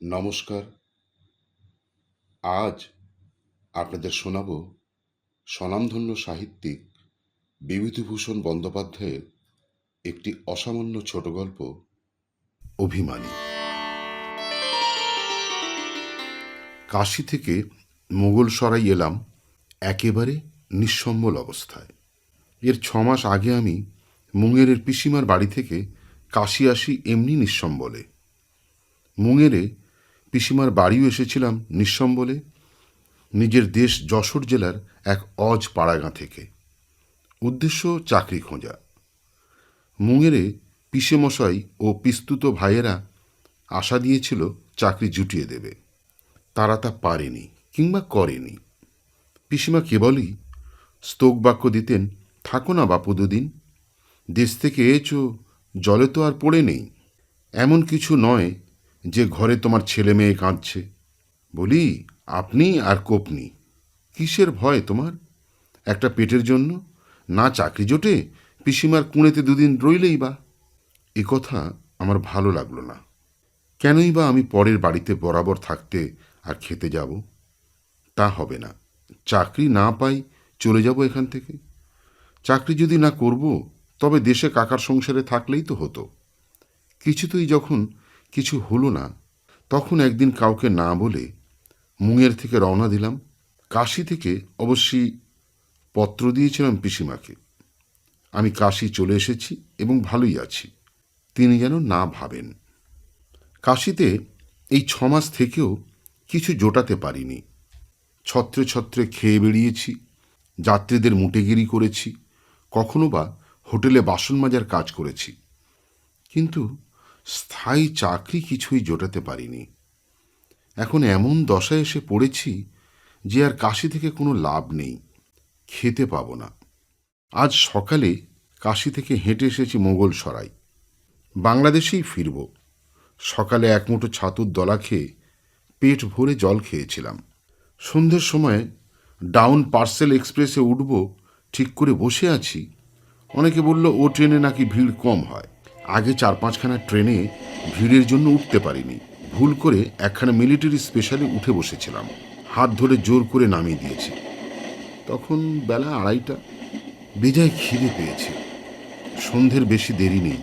নমস্কার। আজ আপনাদের শোনাব স্বনামধন্য সাহিত্যিক বিভূতিভূষণ বন্দ্যোপাধ্যায়ের একটি অসামান্য ছোট গল্প, অভিমানী। কাশি থেকে মোগল সরাই এলাম একেবারে নিঃসম্বল অবস্থায়। এর ছ মাস আগে আমি মুঙ্গেরের পিসিমার বাড়ি থেকে কাশি আসি এমনি নিঃসম্বলে। মুঙ্গেরে পিসিমার বাড়িও এসেছিলাম নিঃসম্বলে নিজের দেশ যশোর জেলার এক অজ পাড়াগাঁ থেকে। উদ্দেশ্য চাকরি খোঁজা। মুঙ্গেরে পিসেমশাই ও পিস্তুত ভাইয়েরা আশা দিয়েছিল চাকরি জুটিয়ে দেবে। তারা তা পারেনি কিংবা করেনি। পিসিমা কেবলই স্তোক বাক্য দিতেন, থাকো না বাপু দুদিন, দেশ থেকে এছো জলে তো আর পড়ে নেই। এমন কিছু নয় যে ঘরে তোমার ছেলে মেয়ে কাঁদছে। বলি, আপনি আর কোপনি, কিসের ভয় তোমার? একটা পেটের জন্য? না চাকরি জোটে? পিসিমার কুঁড়েতে দুদিন রইলেই বা? এ কথা আমার ভালো লাগল না। কেনই বা আমি পরের বাড়িতে বরাবর থাকতে আর খেতে যাব? তা হবে না। চাকরি না পাই চলে যাব এখান থেকে। চাকরি যদি না করব, তবে দেশে কাকার সংসারে থাকলেই তো হতো। কিছুতেই যখন কিছু হলো না। তখন একদিন কাউকে না বলে মুঙের থেকে রওনা দিলাম। কাশি থেকে অবশ্যই পত্র দিয়েছিলাম পিসিমাকে। আমি কাশি চলে এসেছি এবং ভালোই আছি। তিনি যেন না ভাবেন। কাশিতে এই ছমাস থেকেও কিছু জোটাতে পারিনি। ছত্রে ছত্রে খেয়ে বেরিয়েছি যাত্রীদের মুটেগিরি করেছি, কখনো বা হোটেলে বাসন মাজার কাজ করেছি। কিন্তু স্থায়ী চাকরি কিছুই জোটাতে পারিনি। এখন এমন দশায় এসে পড়েছি যে আর কাশি থেকে কোনো লাভ নেই, খেতে পাবো না। আজ সকালে কাশি থেকে হেঁটে এসেছি মোগল সরাই বাংলাদেশেই ফিরব। সকালে এক মুঠো ছাতুর দলা খেয়ে পেট ভরে জল খেয়েছিলাম। সন্ধ্যের সময় ডাউন পার্সেল এক্সপ্রেসে উঠব, ঠিক করে বসে আছি, অনেকে বলল, ও ট্রেনে নাকি ভিড় কম হয়। আগে চার পাঁচখানা ট্রেনে ভিড়ের জন্য উঠতে পারিনি। ভুল করে একখানা মিলিটারি স্পেশালে উঠে বসেছিলাম। হাত ধরে জোর করে নামিয়ে দিয়েছে। তখন বেলা আড়াইটা। বেজায় খিদে পেয়েছে। সন্ধ্যের বেশি দেরি নেই।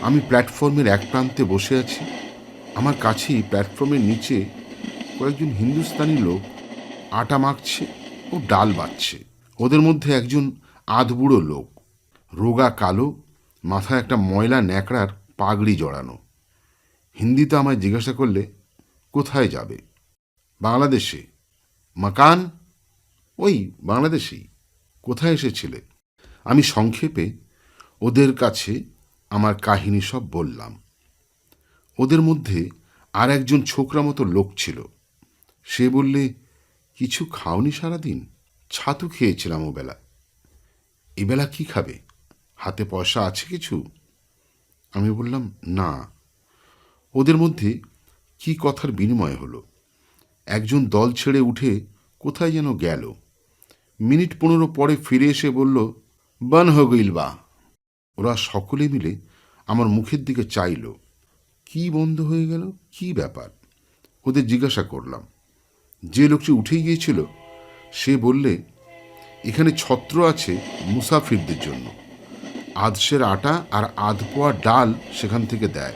আমি প্ল্যাটফর্মের এক প্রান্তে বসে আছি। আমার কাছেই প্ল্যাটফর্মের নিচে কয়েকজন হিন্দুস্তানি লোক আটা মাখছে ও ডাল বাচ্ছে ওদের মধ্যে একজন আধবুড়ো লোক। রোগা কালো মাথায় একটা ময়লা ন্যাকড়ার পাগড়ি জড়ানো। হিন্দিতে আমায় জিজ্ঞাসা করলে, কোথায় যাবে? বাংলাদেশে। মাকান? ওই, বাংলাদেশেই। কোথায় এসেছিলে? আমি সংক্ষেপে, ওদের কাছে আমার কাহিনী সব বললাম। ওদের মধ্যে আর একজন ছোকরা মতো লোক ছিল। সে বললে, কিছু খাওনি সারাদিন? ছাতু খেয়েছিলাম ওবেলা। এবেলা কি খাবে? হাতে পয়সা আছে কিছু? আমি বললাম, না। ওদের মধ্যে কি কথার বিনিময় হলো? একজন দল ছেড়ে উঠে কোথায় যেন গেল। মিনিট পনেরো পরে ফিরে এসে বলল, বান হগইল বা। ওরা সকলে মিলে আমার মুখের দিকে চাইল। কি বন্ধ হয়ে গেল? কি ব্যাপার? ওদের জিজ্ঞাসা করলাম। যে লোকটি উঠেই গিয়েছিল, সে বললে, এখানে ছত্র আছে মুসাফিরদের জন্য। আধসের আটা আর আধ পোয়া ডাল সেখান থেকে দেয়।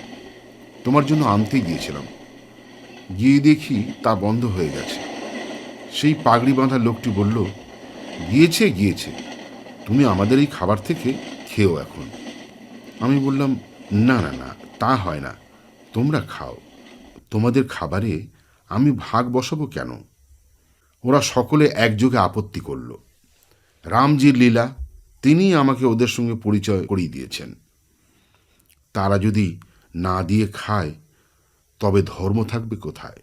তোমার জন্য আনতেই গিয়েছিলাম। গিয়ে দেখি তা বন্ধ হয়ে গেছে। সেই পাগড়ি বাঁধা লোকটি বলল, গিয়েছে গিয়েছে। তুমি আমাদের এই খাবার থেকে খেও এখন। আমি বললাম, না না না, তা হয় না। তোমরা খাও। তোমাদের খাবারে আমি ভাগ বসাবো কেন? ওরা সকলে একযোগে আপত্তি করল। রামজির লীলা তিনি আমাকে ওদের সঙ্গে পরিচয় করিয়ে দিয়েছেন। তারা যদি না দিয়ে খায়, তবে ধর্ম থাকবে কোথায়?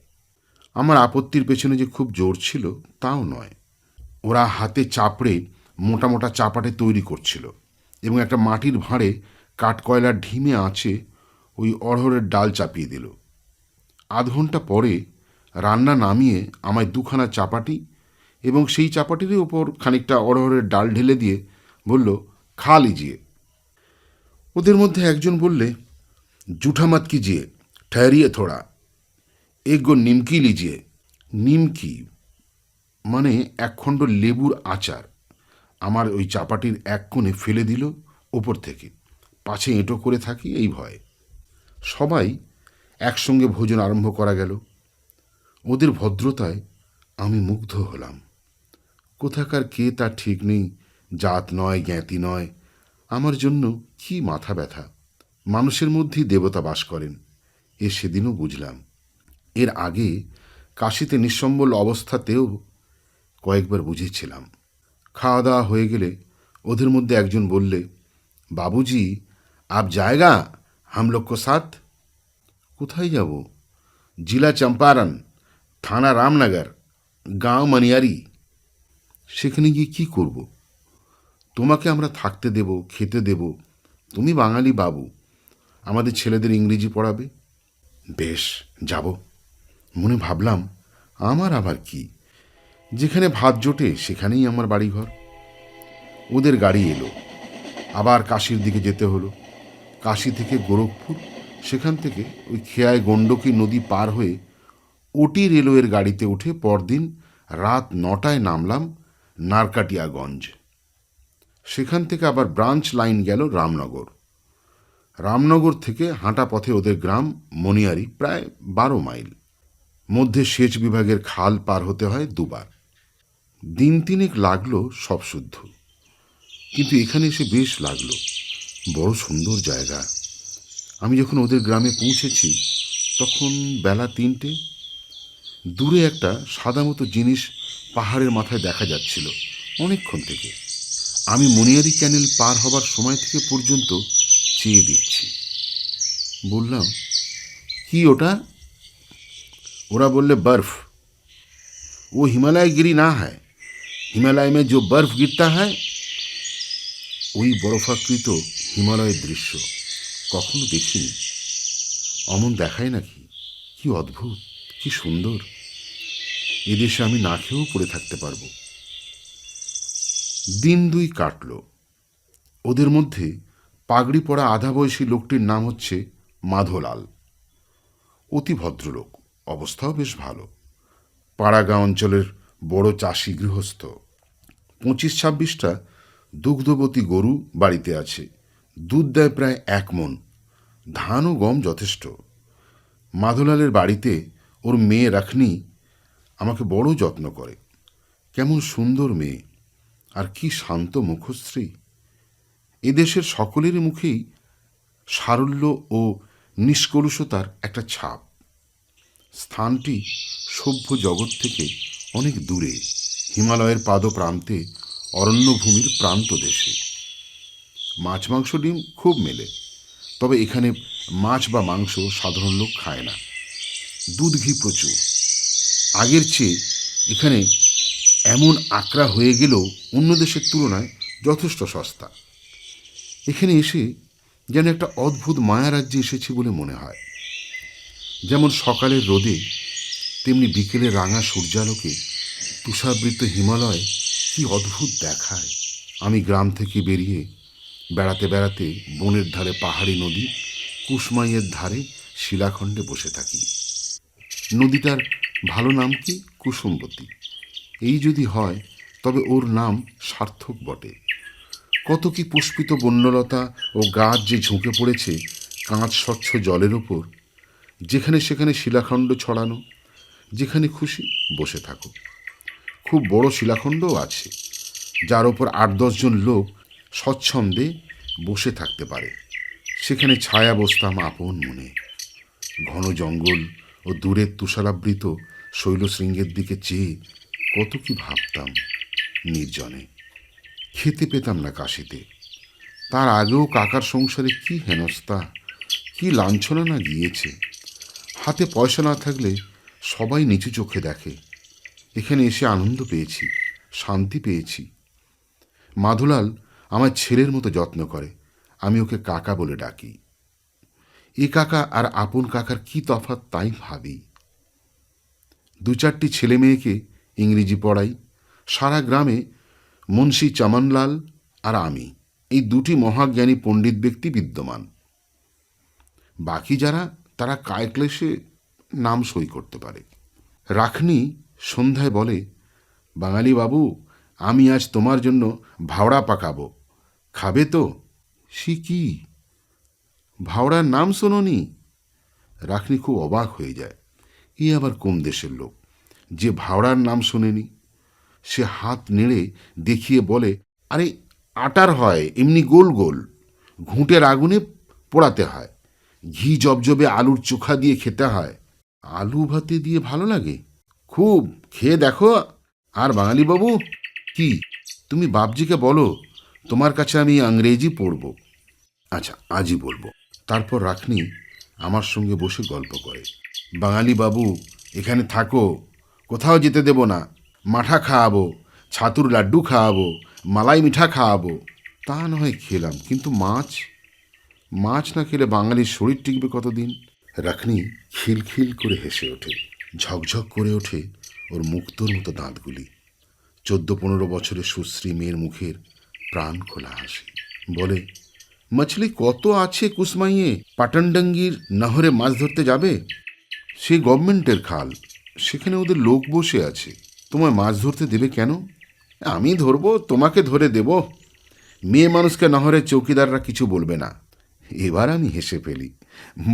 আমার আপত্তির পেছনে যে খুব জোর ছিল, তাও নয়। ওরা হাতে চাপড়ে মোটা মোটা চাপাটে তৈরি করছিল এবং একটা মাটির ভাঁড়ে কাঠকয়লার ঢিমে আঁচে ওই অড়হরের ডাল চাপিয়ে দিল। আধ ঘণ্টা পরে রান্না নামিয়ে আমায় দুখানা চাপাটি এবং সেই চাপাটির ওপর খানিকটা অড়হরের ডাল ঢেলে দিয়ে বলল খা লিজিয়ে ওদের মধ্যে একজন বললে, জুঠা মত কিজিয়ে ঠহরিয়ে থোড়া। এক গো নিমকি লিজিয়ে নিমকি মানে একখণ্ড লেবুর আচার। আমার ওই চাপাটির এক কোণে ফেলে দিল ওপর থেকে। পাছে এঁটো করে থাকি, এই ভয়ে। সবাই একসঙ্গে ভোজন আরম্ভ করা গেল। ওদের ভদ্রতায় আমি মুগ্ধ হলাম। কোথাকার কে তার ঠিক নেই জাত নয়, জ্ঞাতি নয়। আমার জন্য কি মাথা ব্যথা? মানুষের মধ্যেই দেবতা বাস করেন। এ সেদিনও বুঝলাম। এর আগে কাশিতে নিঃসম্বল অবস্থাতেও কয়েকবার বুঝেছিলাম। খাওয়া দাওয়া হয়ে গেলে ওদের মধ্যে একজন বললে, বাবুজি, আপ জায়গা? হাম লোক কো কোথায় যাব? জেলা চম্পারণ, থানা রামনগর, গাঁও মনিয়ারি। সেখানে গিয়ে কি করব? তোমাকে আমরা থাকতে দেব, খেতে দেব। তুমি বাঙালি বাবু। আমাদের ছেলেদের ইংরেজি পড়াবে। বেশ, যাব। মনে ভাবলাম, আমার আবার কি? যেখানে ভাত জোটে, সেখানেই আমার বাড়িঘর। ওদের গাড়ি এলো। আবার কাশির দিকে যেতে হলো। কাশি থেকে গোরখপুর, সেখান থেকে ওই খেয়ায় গণ্ডকী নদী পার হয়ে ওটি রেলওয়ের গাড়িতে উঠে পরদিন রাত নটায় নামলাম নারকাটিয়াগঞ্জ। সেখান থেকে আবার ব্রাঞ্চ লাইন গেল রামনগর। রামনগর থেকে হাঁটা পথে ওদের গ্রাম মনিয়ারি প্রায় বারো মাইল। মধ্যে সেচ বিভাগের খাল পার হতে হয় দুবার। দিন তিনেক লাগল সব শুদ্ধ। কিন্তু এখানে এসে বেশ লাগল। বড় সুন্দর জায়গা। আমি যখন ওদের গ্রামে পৌঁছেছি, তখন বেলা তিনটে। দূরে একটা সাদা মতো জিনিস পাহাড়ের মাথায় দেখা যাচ্ছিল অনেকক্ষণ থেকে। আমি মনিয়ারি ক্যানেল পার হবার সময় থেকে পর্যন্ত চেয়ে দেখছি বললাম কি ওটা ওরা বললে বরফ वो हिमालय गिरी ना है हिमालय में जो बर्फ गिरता है ওই বরফাকৃত হিমালয়ের দৃশ্য কখনো দেখিনি অমন দেখায় নাকি কি অদ্ভুত কি সুন্দর এদেশে আমি না খেয়েও পড়ে থাকতে পারবো দিন দুই কাটল। ওদের মধ্যে পাগড়ি পরা আধা বয়সী লোকটির নাম হচ্ছে মাধলাল। অতি ভদ্রলোক, অবস্থাও বেশ ভালো। পাড়াগাঁ অঞ্চলের বড় চাষি গৃহস্থ। পঁচিশ ছাব্বিশটা দুগ্ধবতী গরু বাড়িতে আছে। দুধ দেয় প্রায় এক মন। ধান ও গম যথেষ্ট। মাধলালের বাড়িতে ওর মেয়ে রাখনি আমাকে বড় যত্ন করে। কেমন সুন্দর মেয়ে। আর কি শান্ত মুখশ্রী। এদেশের সকলের মুখেই সারল্য ও নিষ্কলুষতার একটা ছাপ। স্থানটি সভ্য জগৎ থেকে অনেক দূরে, হিমালয়ের পাদ প্রান্তে অরণ্যভূমির প্রান্ত দেশে। মাছ, মাংস, ডিম খুব মেলে, তবে এখানে মাছ বা মাংস সাধারণ লোক খায় না। দুধ, ঘি প্রচুর। আগের চেয়ে এখানে এমন আকরা হয়ে গেলেও অন্য দেশের তুলনায় যথেষ্ট সস্তা। এখানে এসে যেন একটা অদ্ভুত মায়ারাজ্যে এসেছি বলে মনে হয়। যেমন সকালের রোদে, তেমনি বিকেলে রাঙা সূর্যালোকে তুষারবৃত হিমালয় কি অদ্ভুত দেখায়। আমি গ্রাম থেকে বেরিয়ে বেড়াতে বেড়াতে বনের ধারে পাহাড়ি নদী কুসমাইয়ের ধারে শিলাখণ্ডে বসে থাকি। নদীটার ভালো নাম কি? কুসুমবতী। এই যদি হয়, তবে ওর নাম সার্থক বটে। কত কি পুষ্পিত বন্যলতা ও গাছ যে ঝুঁকে পড়েছে, কাঁচ স্বচ্ছ জলের ওপর, যেখানে সেখানে শিলাখণ্ড ছড়ানো, যেখানে খুশি বসে থাকো। খুব বড় শিলাখণ্ডও আছে, যার ওপর আট দশজন লোক স্বচ্ছন্দে বসে থাকতে পারে। সেখানে ছায়া বসতাম আপন মনে। ঘন জঙ্গল ও দূরের তুষারাবৃত শৈলশৃঙ্গের দিকে চেয়ে কত কি ভাবতাম নির্জনে। খেতে পেতাম না কাশিতে। তার আগেও কাকার সংসারে কি হেনস্তা কি লাঞ্ছনা না গিয়েছে। হাতে পয়সা না থাকলে সবাই নিচু চোখে দেখে। এখানে এসে আনন্দ পেয়েছি, শান্তি পেয়েছি। মাধুলাল আমার ছেলের মতো যত্ন করে, আমি ওকে কাকা বলে ডাকি। এ কাকা আর আপন কাকার কি তফাৎ তাই ভাবি। দু চারটি ছেলে মেয়েকে ইংরেজি পড়াই। সারা গ্রামে মুন্সি চমনলাল আর আমি, এই দুটি মহাজ্ঞানী পণ্ডিত ব্যক্তি বিদ্যমান। বাকি যারা, তারা কায়ক্লেশে নাম সই করতে পারে। রাখনি সন্ধ্যায় বলে, বাঙালি বাবু, আমি আজ তোমার জন্য ভাওড়া পাকাবো। খাবে তো? সে কি? ভাওড়ার নাম শোনোনি? রাখনি খুব অবাক হয়ে যায়। এ আবার কোন দেশের লোক? যে ভাওড়ার নাম শোনেনি, সে হাত নেড়ে দেখিয়ে বলে, আরে, আটার হয়, এমনি গোল গোল। ঘুঁটের আগুনে পোড়াতে হয়। ঘি জবজবে আলুর চোখা দিয়ে খেতে হয়। আলু ভাতে দিয়ে ভালো লাগে। খুব, খেয়ে দেখো। আর বাঙালি বাবু কি? তুমি বাপজিকে বলো, তোমার কাছে আমি ইংরেজি পড়ব। আচ্ছা আজই বলব। তারপর রাখনি আমার সঙ্গে বসে গল্প করে। বাঙালি বাবু এখানে থাকো। কোথাও যেতে দেব না। মাঠা খাওয়াবো, ছাতুর লাড্ডু খাওয়াবো, মালাই মিঠা খাওয়াবো। তা নয় খেলাম, কিন্তু মাছ? মাছ না খেলে বাঙালির শরীর টিকবে কতদিন? রাখনি খিলখিল করে হেসে ওঠে, ঝকঝক করে ওঠে ওর মুক্তোর মতো দাঁতগুলি। চোদ্দ পনেরো বছরের সুশ্রী মেয়ের মুখের প্রাণ খোলা হাসি। বলে, মাছলি কত আছে কুসমাইয়ে? পাটানডাঙ্গির নহরে মাছ ধরতে যাবে? সে গভর্নমেন্টের খাল সেখানে ওদের লোক বসে আছে। তোমায় মাছ ধরতে দেবে কেন? আমি ধরবো, তোমাকে ধরে দেব। মেয়ে মানুষকে নহরে চৌকিদাররা কিছু বলবে না। এবার আমি হেসে ফেলি।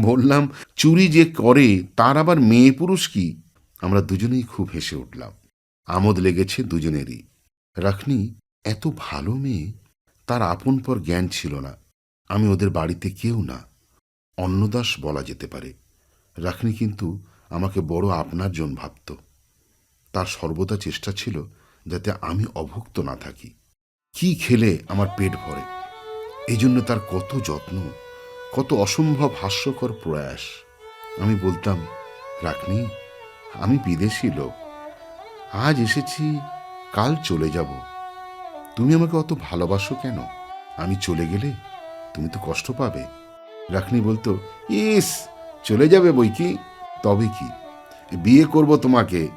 বললাম, চুরি যে করে, তার আবার মেয়ে পুরুষ কি? আমরা দুজনেই খুব হেসে উঠলাম। আমোদ লেগেছে দুজনেরই। রাখনি, এত ভালো মেয়ে, তার আপন পর জ্ঞান ছিল না। আমি ওদের বাড়িতে কেউ না। অন্নদাস বলা যেতে পারে। রাখনি কিন্তু আমাকে বড় আপনার জন ভাবত। তার সর্বদা চেষ্টা ছিল যাতে আমি অভুক্ত না থাকি। কি খেলে আমার পেট ভরে? এই জন্য তার কত যত্ন, কত অসম্ভব হাস্যকর প্রয়াস। আমি বলতাম রাখনি আমি বিদেশি লোক। আজ এসেছি, কাল চলে যাব। তুমি আমাকে অত ভালোবাসো কেন? আমি চলে গেলে তুমি তো কষ্ট পাবে। রাখনি বলতো, ইস, চলে যাবে বই কি? তবে কি? বিয়ে করব তোমাকে,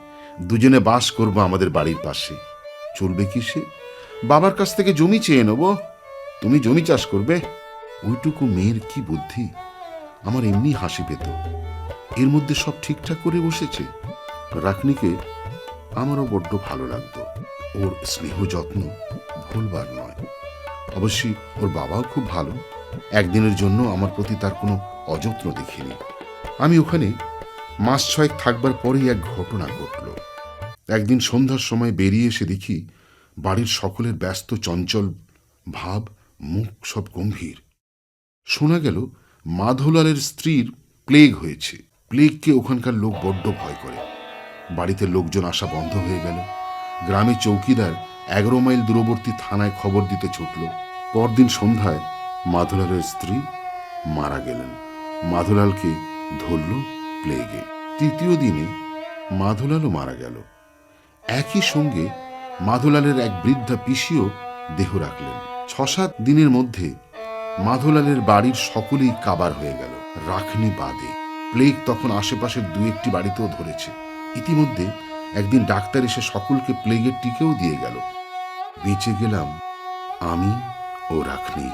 দুজনে বাস করব আমাদের বাড়ির পাশে। চলবে কি সে? বাবার কাছ থেকে জমি চেয়ে নেব। তুমি জমি চাষ করবে? ওইটুকু মেয়ের কি বুদ্ধি? আমার এমনি হাসি পেত। এর মধ্যে সব ঠিকঠাক করে বসেছে। রাখনিকে আমারও বড্ড ভালো লাগতো। ওর স্নেহ যত্ন ভুলবার নয়। অবশ্যই ওর বাবাও খুব ভালো। একদিনের জন্য আমার প্রতি তার কোনো অযত্ন দেখিনি। আমি ওখানে মাস ছয়েক থাকবার পরেই এক ঘটনা ঘটল। একদিন সন্ধ্যার সময় বেরিয়ে এসে দেখি বাড়ির সকলের ব্যস্ত, চঞ্চল ভাব, মুখ সব গম্ভীর। শোনা গেল মাধবলালের স্ত্রীর প্লেগ হয়েছে। প্লেগকে ওখানকার লোক বড্ড ভয় করে। বাড়িতে লোকজন আসা বন্ধ হয়ে গেল। গ্রামে চৌকিদার এগারো মাইল দূরবর্তী থানায় খবর দিতে ছুটল। পরদিন সন্ধ্যায় মাধুলালের স্ত্রী মারা গেলেন। মাধুলালকে ধরল প্লেগে তৃতীয় দিনে মাধুলালও মারা গেল। একই সঙ্গে মাধুলালের এক বৃদ্ধা পিসিও দেহ রাখলেন। ছ সাত দিনের মধ্যে মাধুলালের বাড়ির সকলেই কাবার হয়ে গেল। রাখনি বাদে প্লেগ তখন আশেপাশের দু একটি বাড়িতেও ধরেছে। ইতিমধ্যে একদিন ডাক্তার এসে সকলকে প্লেগের টিকেও দিয়ে গেল। বেঁচে গেলাম আমি ও রাখনি।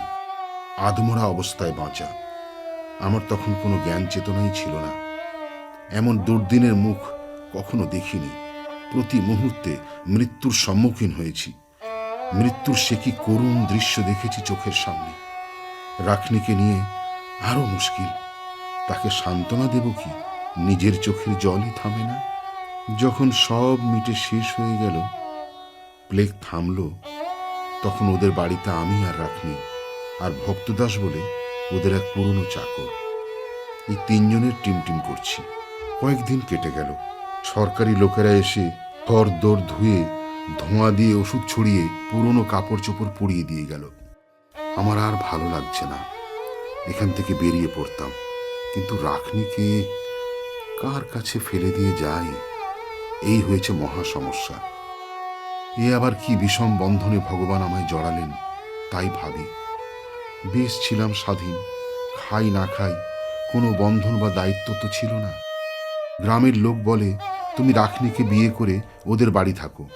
আদমরা অবস্থায় বাঁচা। আমার তখন কোনো জ্ঞান চেতনাই ছিল না। এমন দুর্দিনের মুখ কখনো দেখিনি। প্রতি মুহূর্তে মৃত্যুর সম্মুখীন হয়েছি। মৃত্যুর সে কি করুণ দৃশ্য দেখেছি চোখের সামনে। রাখনিকে নিয়ে আরও মুশকিল। তাকে সান্ত্বনা দেব কি, নিজের চোখের জলই থামে না? যখন সব মিটে শেষ হয়ে গেল, প্লেগ থামল, তখন ওদের বাড়িতে আমি আর রাখনি, আর ভক্তদাস বলে ওদের এক পুরনো চাকর। এই তিনজনের টিম টিম করছি। কয়েকদিন কেটে গেল। সরকারি লোকেরা এসে ঘর দৌড় ধুয়ে, ধোঁয়া দিয়ে ওষুধ ছড়িয়ে পুরনো কাপড় চোপড় পুড়িয়ে দিয়ে গেল। আমার আর ভালো লাগছে না। এখান থেকে বেরিয়ে পড়তাম। কিন্তু রাখনিকে কার কাছে ফেলে দিয়ে যায় এই হয়েছে মহা সমস্যা। এ আবার কি বিষম বন্ধনে ভগবান আমায় জড়ালেন, তাই ভাবি। বেশ ছিলাম স্বাধীন, খাই না খাই কোনো বন্ধন বা দায়িত্ব তো ছিল না। গ্রামের লোক বলে, তুমি রাখনিকে বিয়ে করে ওদের বাড়ি থাকো।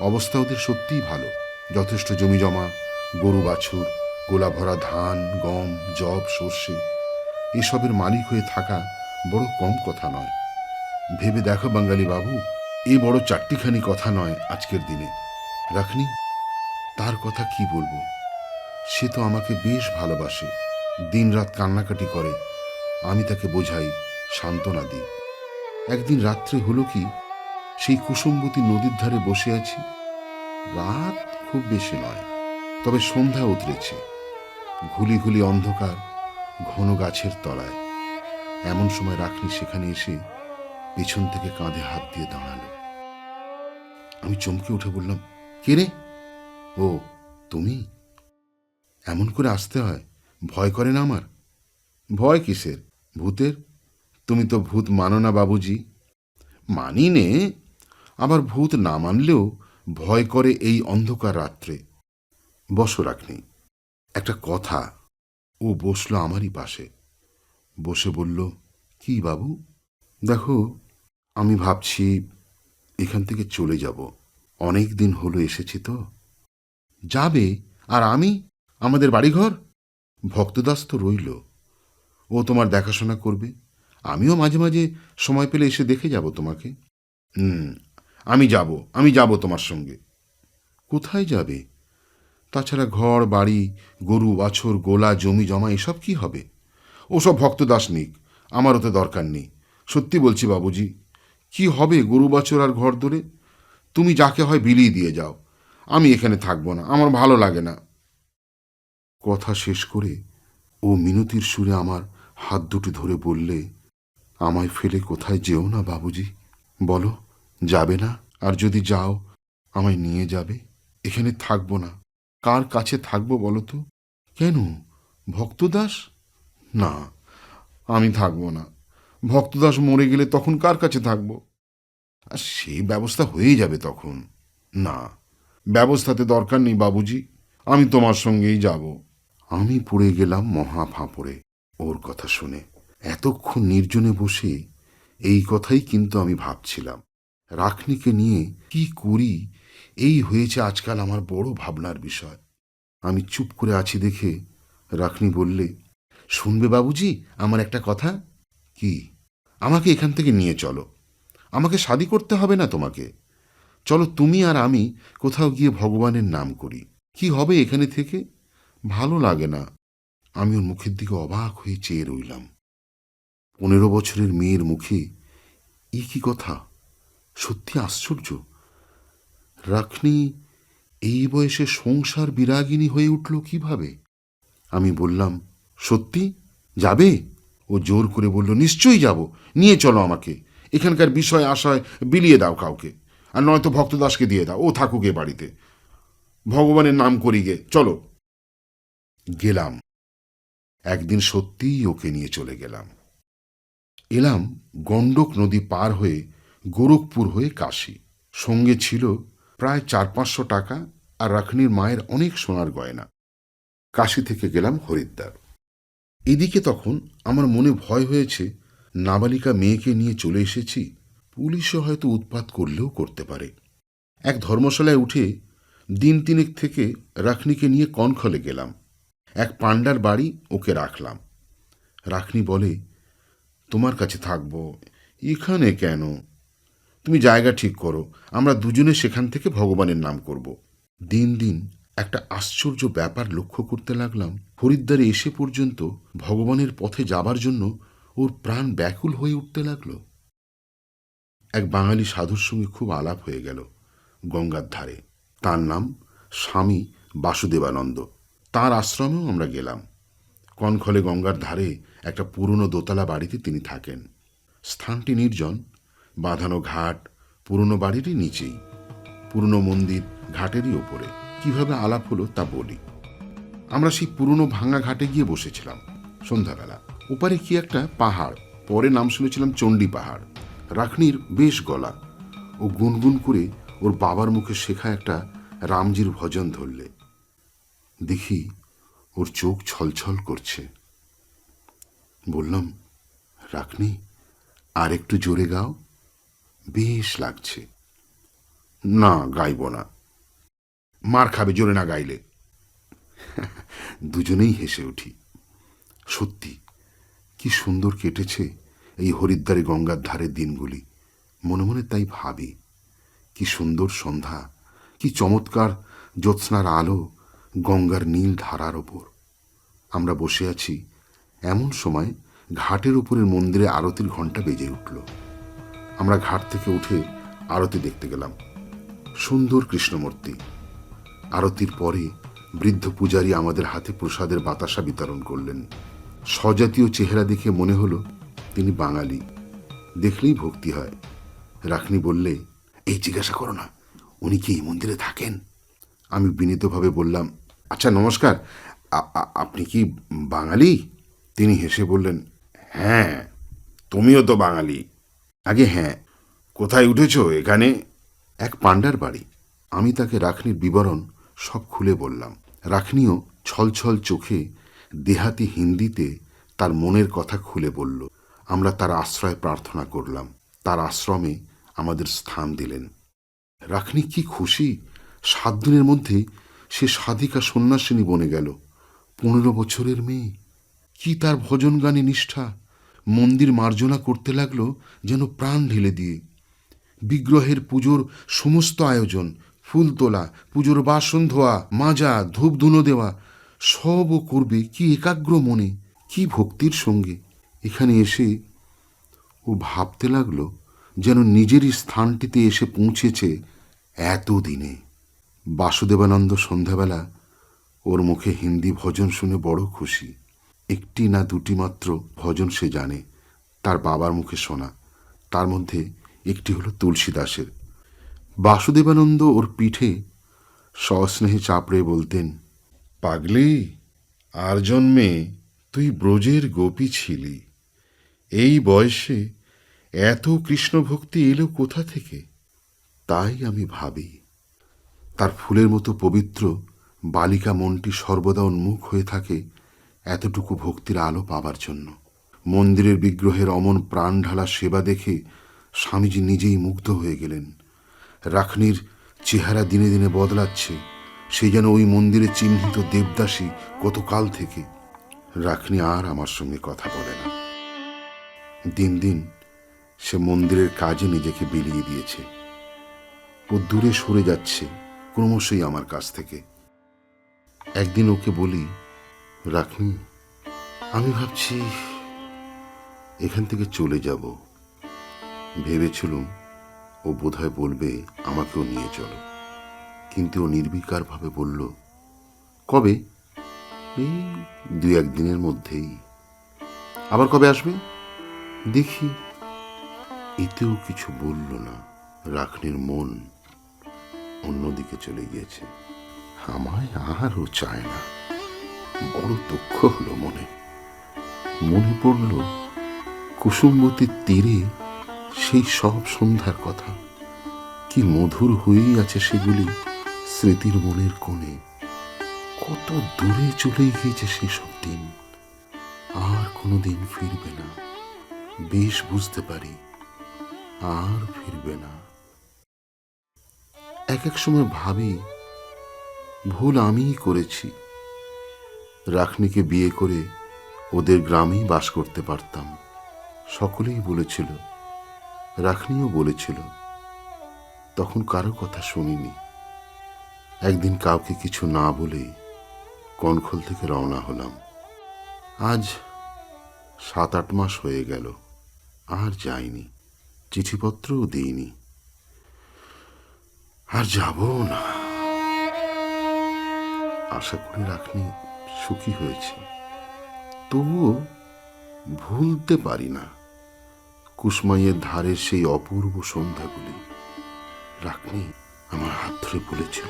অবস্থা ওদের সত্যিই ভালো। যথেষ্ট জমি জমা, গরু বাছুর, গোলা ভরা ধান, গম জব সর্ষে। এসবের মালিক হয়ে থাকা বড় কম কথা নয়। ভেবে দেখো বাঙালি বাবু, এ বড় চারটিখানি কথা নয় আজকের দিনে। রাখনি, তার কথা কি বলব? সে তো আমাকে বেশ ভালোবাসে, দিনরাত কান্নাকাটি করে। আমি তাকে বোঝাই, সান্ত্বনা দিই। একদিন রাত্রে হলো কি, সেই কুসুমবতী নদীর ধারে বসে আছি। রাত খুব বেশি নয়, তবে সন্ধ্যা উতরেছে। ঘুলি ঘুলি অন্ধকার, ঘন গাছের তলায়। এমন সময় রাখনি সেখানে এসে পেছন থেকে কাঁধে হাত দিয়ে দাঁড়াল। আমি চমকে উঠে বললাম, কে রে? ও, তুমি? এমন করে আসতে হয়? ভয় করে না আমার? ভয় কিসের? ভূতের? তুমি তো ভূত মানো না, বাবুজি। মানি নে, আবার ভূত না মানলেও ভয় করে এই অন্ধকার রাত্রে। বসো রাখনি একটা কথা, ও বসল আমারই পাশে। বসে বলল, কি বাবু? দেখো, আমি ভাবছি এখান থেকে চলে যাব। অনেক দিন হলো এসেছি তো। যাবে? আর আমি? আমাদের বাড়িঘর? ভক্তদাস তো রইল। ও তোমার দেখাশোনা করবে। আমিও মাঝে মাঝে সময় পেলে এসে দেখে যাব তোমাকে। হুম, আমি যাব আমি যাব তোমার সঙ্গে। কোথায় যাবে? তাছাড়া ঘর, বাড়ি, গরু, বাছর, গোলা, জমি জমা, এসব কি হবে? ওসব ভক্ত নিক আমার ওতে দরকার নেই। সত্যি বলছি বাবুজি, কি হবে গরু, বাছর আর ঘর ধরে তুমি যাকে হয় বিলিয়ে দিয়ে যাও। আমি এখানে থাকব না, আমার ভালো লাগে না। কথা শেষ করে ও মিনতির সুরে আমার হাত দুটি ধরে বললে আমায় ফেলে কোথায় যেও না, বাবুজি। বলো, যাবে না? আর যদি যাও, আমায় নিয়ে যাবে? এখানে থাকব না। কার কাছে থাকব বলো তো? কেন? ভক্তদাস? না, আমি থাকব না। ভক্তদাস মরে গেলে তখন কার কাছে থাকব? আর সেই ব্যবস্থা হয়ে যাবে তখন। না, ব্যবস্থাতে দরকার নেই, বাবুজি। আমি তোমার সঙ্গেই যাব। আমি পড়ে গেলাম মহা ফাঁপড়ে, ওর কথা শুনে। এতক্ষণ নির্জনে বসে এই কথাই কিন্তু আমি ভাবছিলাম। রাখনিকে নিয়ে কি করি, এই হয়েছে আজকাল আমার বড় ভাবনার বিষয়। আমি চুপ করে আছি দেখে রাখনি বললে, শুনবে বাবুজি, আমার একটা কথা? কি? আমাকে এখান থেকে নিয়ে চলো। আমাকে শাদি করতে হবে না তোমাকে। চলো তুমি আর আমি কোথাও গিয়ে ভগবানের নাম করি। কি হবে এখানে থেকে? ভালো লাগে না। আমি ওর মুখের দিকে অবাক হয়ে চেয়ে রইলাম। পনেরো বছরের মেয়ের মুখে ই কি কথা? সত্যি আশ্চর্য। রাখনি, এই বয়সে সংসার বিরাগিনী হয়ে উঠল কীভাবে? আমি বললাম, সত্যি? যাবে? ও জোর করে বলল, নিশ্চয়ই যাব। নিয়ে চলো আমাকে। এখানকার বিষয় আশায় বিলিয়ে দাও কাউকে। আর নয়তো ভক্তদাসকে দিয়ে দাও। ও থাকুক এ বাড়িতে। ভগবানের নাম করি গে। চলো। গেলাম। একদিন সত্যিই ওকে নিয়ে চলে গেলাম। এলাম গণ্ডক নদী পার হয়ে গোরখপুর হয়ে কাশী। সঙ্গে ছিল প্রায় চার পাঁচশো টাকা আর রাখনির মায়ের অনেক সোনার গয়না। কাশী থেকে গেলাম হরিদ্বার। এদিকে তখন আমার মনে ভয় হয়েছে, নাবালিকা মেয়েকে নিয়ে চলে এসেছি, পুলিশও হয়তো উৎপাত করলেও করতে পারে। এক ধর্মশালায় উঠে দিন তিনেক থেকে রাখনিকে নিয়ে কনখলে গেলাম। এক পাণ্ডার বাড়ি ওকে রাখলাম। রাখনি বলে তোমার কাছে থাকব। এখানে কেন? তুমি জায়গা ঠিক করো। আমরা দুজনে সেখান থেকে ভগবানের নাম করব। দিন দিন একটা আশ্চর্য ব্যাপার লক্ষ্য করতে লাগলাম। হরিদ্বারে এসে পর্যন্ত ভগবানের পথে যাবার জন্য ওর প্রাণ ব্যাকুল হয়ে উঠতে লাগল। এক বাঙালি সাধুর সঙ্গে খুব আলাপ হয়ে গেল গঙ্গার ধারে। তার নাম স্বামী বাসুদেবানন্দ। তার আশ্রমেও আমরা গেলাম। কনখলে গঙ্গার ধারে একটা পুরনো দোতলা বাড়িতে তিনি থাকেন। স্থানটি নির্জন, বাঁধানো ঘাট, পুরনো বাড়িরই নিচেই। পুরনো মন্দির ঘাটেরই ওপরে। কীভাবে আলাপ হলো তা বলি। আমরা সেই পুরনো ভাঙা ঘাটে গিয়ে বসেছিলাম সন্ধ্যাবেলা। ওপারে কি একটা পাহাড়, পরে নাম শুনেছিলাম চণ্ডী পাহাড়। রাখনির বেশ গলা। ও গুনগুন করে ওর বাবার মুখে শেখা একটা রামজির ভজন ধরলে। দেখি ওর চোখ ছলছল করছে। বললাম, রাখনি, আর একটু জোরে গাও। বেশ লাগছে। না, গাইব না। মার খাবে, জোরে না গাইলে। দুজনেই হেসে উঠি। সত্যি, কি সুন্দর কেটেছে এই হরিদ্বারে গঙ্গার ধারের দিনগুলি। মনে মনে তাই ভাবি, কি সুন্দর সন্ধ্যা, কি চমৎকার জ্যোৎস্নার আলো গঙ্গার নীল ধারার ওপর। আমরা বসে আছি এমন সময় ঘাটের উপরের মন্দিরে আরতির ঘণ্টা বেজে উঠল। আমরা ঘাট থেকে উঠে আরতি দেখতে গেলাম। সুন্দর কৃষ্ণমূর্তি। আরতির পরে বৃদ্ধ পূজারী আমাদের হাতে প্রসাদের বাতাসা বিতরণ করলেন। স্বজাতীয় চেহারা দেখে মনে হলো তিনি বাঙালি। দেখলেই ভক্তি হয়। রাখনি বললে, এই জিজ্ঞাসা করো না, উনি কি এই মন্দিরে থাকেন? আমি বিনীতভাবে বললাম আচ্ছা নমস্কার আপনি কি বাঙালি? তিনি হেসে বললেন হ্যাঁ তুমিও তো বাঙালি। আগে হ্যাঁ। কোথায় উঠেছো এখানে? এক পাণ্ডার বাড়ি। আমি তাকে রাখনির বিবরণ সব খুলে বললাম। রাখনিও ছলছল চোখে দেহাতি হিন্দিতে তার মনের কথা খুলে বলল। আমরা তার আশ্রয় প্রার্থনা করলাম। তার আশ্রমে আমাদের স্থান দিলেন। রাখনি কি খুশি? সাত দিনের মধ্যে সে সাধিকা সন্ন্যাসিনী বনে গেল। পনেরো বছরের মেয়ে। কি তার ভজন গানে নিষ্ঠা? মন্দির মার্জনা করতে লাগল যেন প্রাণ ঢেলে দিয়ে। বিগ্রহের পুজোর সমস্ত আয়োজন, ফুল তোলা, পুজোর বাসন ধোয়া, মাজা, ধূপ ধুনো দেওয়া সবও করবে কি একাগ্র মনে, কি ভক্তির সঙ্গে। এখানে এসে ও ভাবতে লাগল যেন নিজেরই স্থানটিতে এসে পৌঁছেছে এতদিনে। বাসুদেবানন্দ সন্ধ্যাবেলা ওর মুখে হিন্দি ভজন শুনে বড় খুশি। একটি না দুটি মাত্র ভজন সে জানে, তার বাবার মুখে শোনা। তার মধ্যে একটি হলো তুলসীদাসের। বাসুদেবানন্দ ওর পিঠে সস্নেহে চাপড়ে বলতেন, পাগলি, আর জন্মে তুই ব্রজের গোপী ছিলি। এই বয়সে এত কৃষ্ণভক্তি এলো কোথা থেকে? তাই আমি ভাবি। তার ফুলের মতো পবিত্র বালিকা মনটি সর্বদা উন্মুখ হয়ে থাকে এতটুকু ভক্তির আলো পাবার জন্য। মন্দিরের বিগ্রহের অমন প্রাণ ঢালা সেবা দেখে স্বামীজি নিজেই মুগ্ধ হয়ে গেলেন। রাখনির চেহারা দিনে দিনে বদলাচ্ছে, সে যেন ওই মন্দিরে চিহ্নিত দেবদাসী কতকাল থেকে। রাখনি আর আমার সঙ্গে কথা বলে না। দিন দিন সে মন্দিরের কাজে নিজেকে বিলিয়ে দিয়েছে। ও দূরে সরে যাচ্ছে ক্রমশই আমার কাছ থেকে। একদিন ওকে বলি রাখনি। আমি ভাবছি এখান থেকে চলে যাব। ভেবেছিলুম ও বোধহয় বলবে, আমাকেও নিয়ে চলো। কিন্তু ও নির্বিকারভাবে বলল, কবে? এই দু একদিনের মধ্যেই। আবার কবে আসবে? দেখি। এতেও কিছু বলল না। রাখনির মন অন্যদিকে চলে গিয়েছে। আমায় আর ও চায় না। বড় দুঃখ হলো মনে। মনে পড়ল কুসুমবতীর তীরে সেই সব সন্ধ্যার কথা। কি মধুর হয়েই আছে সেগুলি স্মৃতির মনের কোণে। কত দূরে চলে গিয়েছে সেসব দিন। আর কোনো দিন ফিরবে না। বেশ বুঝতে পারি, আর ফিরবে না। এক এক সময় ভাবি, ভুল আমিই করেছি। রাখনিকে বিয়ে করে ওদের গ্রামেই বাস করতে পারতাম। সকলেই বলেছিল, রাখনিও বলেছিল। তখন কারও কথা শুনিনি। একদিন কাউকে কিছু না বলে কনখল থেকে রওনা হলাম। আজ সাত আট মাস হয়ে গেল, আর যাইনি, চিঠিপত্রও দিইনি। আর যাব না। আশা করি রাখনি সুখী হয়েছে। তবুও ভুলতে পারি না কুসমাইয়ের ধারের সেই অপূর্ব সন্ধ্যাগুলি। রাখনি আমার হাত ধরে বলেছিল,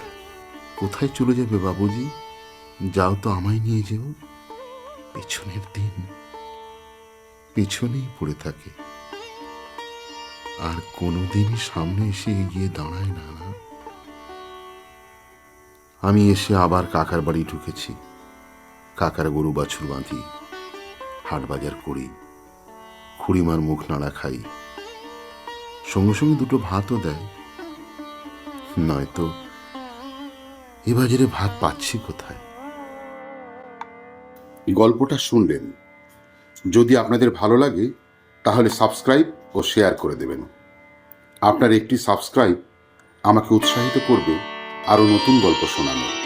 কোথায় চলে যাবে বাবুজি? যাও তো আমায় নিয়ে যেও। পেছনের দিন পেছনেই পড়ে থাকে। আর কোনোদিনই সামনে এসে এগিয়ে দাঁড়ায় না না। আমি এসে আবার কাকার বাড়ি ঢুকেছি। কাকার গরু বাছুর বাঁধি, হাট বাজার করি, খুড়িমার মুখ নাড়া খাই। সঙ্গে সঙ্গে দুটো ভাতও দেয়। নয়তো এ বাজারে ভাত পাচ্ছি কোথায়? গল্পটা শুনলেন। যদি আপনাদের ভালো লাগে, তাহলে সাবস্ক্রাইব ও শেয়ার করে দেবেন। আপনার একটি সাবস্ক্রাইব আমাকে উৎসাহিত করবে আরও নতুন গল্প শোনানো